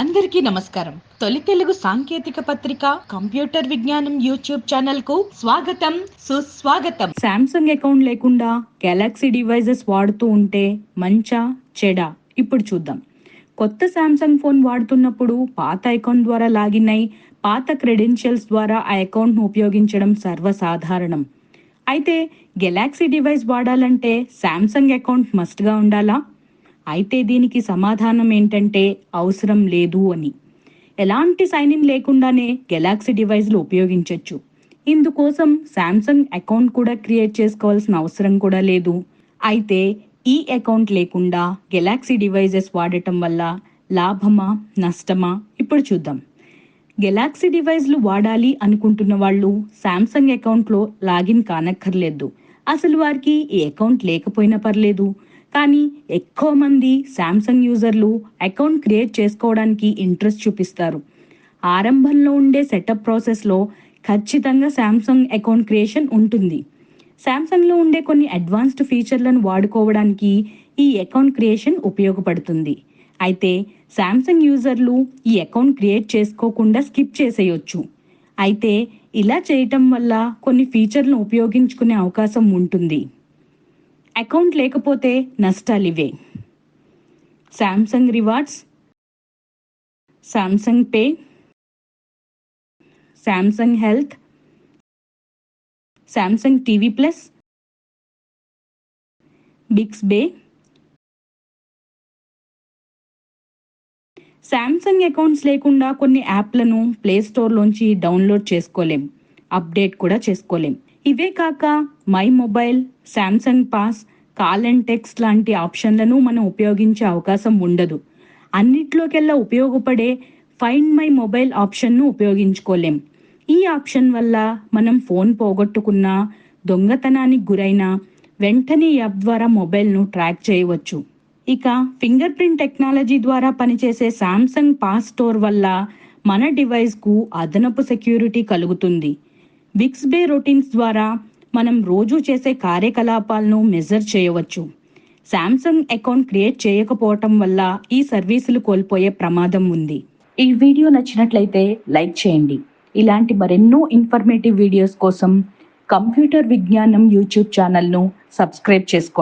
అందరికీ నమస్కారం. తొలి తెలుగు సాంకేతిక పత్రిక కంప్యూటర్ విజ్ఞానం యూట్యూబ్ ఛానల్కు స్వాగతం సుస్వాగతం. శాంసంగ్ అకౌంట్ లేకుండా గెలాక్సీ డివైజెస్ వాడుతూ ఉంటే మంచా చెడా? ఇప్పుడు చూద్దాం. కొత్త శాంసంగ్ ఫోన్ వాడుతున్నప్పుడు పాత అకౌంట్ ద్వారా లాగిన్ అయి పాత క్రెడెన్షియల్స్ ద్వారా ఆ అకౌంట్ను ఉపయోగించడం సర్వసాధారణం. అయితే గెలాక్సీ డివైస్ వాడాలంటే శాంసంగ్ అకౌంట్ మస్ట్గా ఉండాలా? అయితే దీనికి సమాధానం ఏంటంటే అవసరం లేదు అని. ఎలాంటి సైన్ ఇన్ లేకుండానే గెలాక్సీ డివైస్లు ఉపయోగించవచ్చు ఇందుకోసం శాంసంగ్ అకౌంట్ కూడా క్రియేట్ చేసుకోవాల్సిన అవసరం కూడా లేదు. అయితే ఈ అకౌంట్ లేకుండా గెలాక్సీ డివైజెస్ వాడటం వల్ల లాభమా నష్టమా? ఇప్పుడు చూద్దాం. గెలాక్సీ డివైస్లు వాడాలి అనుకుంటున్న వాళ్ళు శాంసంగ్ అకౌంట్లో లాగిన్ కానక్కర్లేదు. అసలు వారికి ఈ అకౌంట్ లేకపోయినా పర్లేదు. కానీ ఎక్కువ మంది శాంసంగ్ యూజర్లు అకౌంట్ క్రియేట్ చేసుకోవడానికి ఇంట్రెస్ట్ చూపిస్తారు. ఆరంభంలో ఉండే సెటప్ ప్రాసెస్లో ఖచ్చితంగా శాంసంగ్ అకౌంట్ క్రియేషన్ ఉంటుంది. శాంసంగ్లో ఉండే కొన్ని అడ్వాన్స్డ్ ఫీచర్లను వాడుకోవడానికి ఈ అకౌంట్ క్రియేషన్ ఉపయోగపడుతుంది. అయితే శాంసంగ్ యూజర్లు ఈ అకౌంట్ క్రియేట్ చేసుకోకుండా స్కిప్ చేసేయొచ్చు. అయితే ఇలా చేయటం వల్ల కొన్ని ఫీచర్లను ఉపయోగించుకునే అవకాశం ఉంటుంది. అకౌంట్ లేకపోతే నష్టాలు ఇవే Samsung rewards Samsung pay Samsung health Samsung TV plus Bixby. Samsung accounts లేకుండా కొన్ని యాప్లను ప్లే స్టోర్లోంచి డౌన్లోడ్ చేసుకోలేం అప్డేట్ కూడా చేసుకోలేం. ఇవే కాక my mobile Samsung pass call and text లాంటి ఆప్షన్లను మనం ఉపయోగించే అవకాశం ఉండదు. అన్నిట్లోకెల్లా ఉపయోగపడే ఫైండ్ మై మొబైల్ ఆప్షన్ను ఉపయోగించుకోలేం. ఈ ఆప్షన్ వల్ల మనం ఫోన్ పోగొట్టుకున్నా దొంగతనానికి గురైనా వెంటనే యాప్ ద్వారా మొబైల్ను ట్రాక్ చేయవచ్చు. ఇక ఫింగర్ ప్రింట్ టెక్నాలజీ ద్వారా పనిచేసే శాంసంగ్ పాస్ స్టోర్ వల్ల మన డివైస్కు అదనపు సెక్యూరిటీ కలుగుతుంది. విక్స్ బే రొటీన్స్ ద్వారా మనం రోజు చేసే కార్యకలాపాలను మెజర్ చేయవచ్చు. శాంసంగ్ అకౌంట్ క్రియేట్ చేయకపోవటం వల్ల ఈ సర్వీసులు కోల్పోయే ప్రమాదం ఉంది. ఈ వీడియో నచ్చినట్లయితే లైక్ చేయండి. ఇలాంటి మరెన్నో ఇన్ఫర్మేటివ్ వీడియోస్ కోసం కంప్యూటర్ విజ్ఞానం యూట్యూబ్ ఛానల్ను సబ్స్క్రైబ్ చేసుకోండి.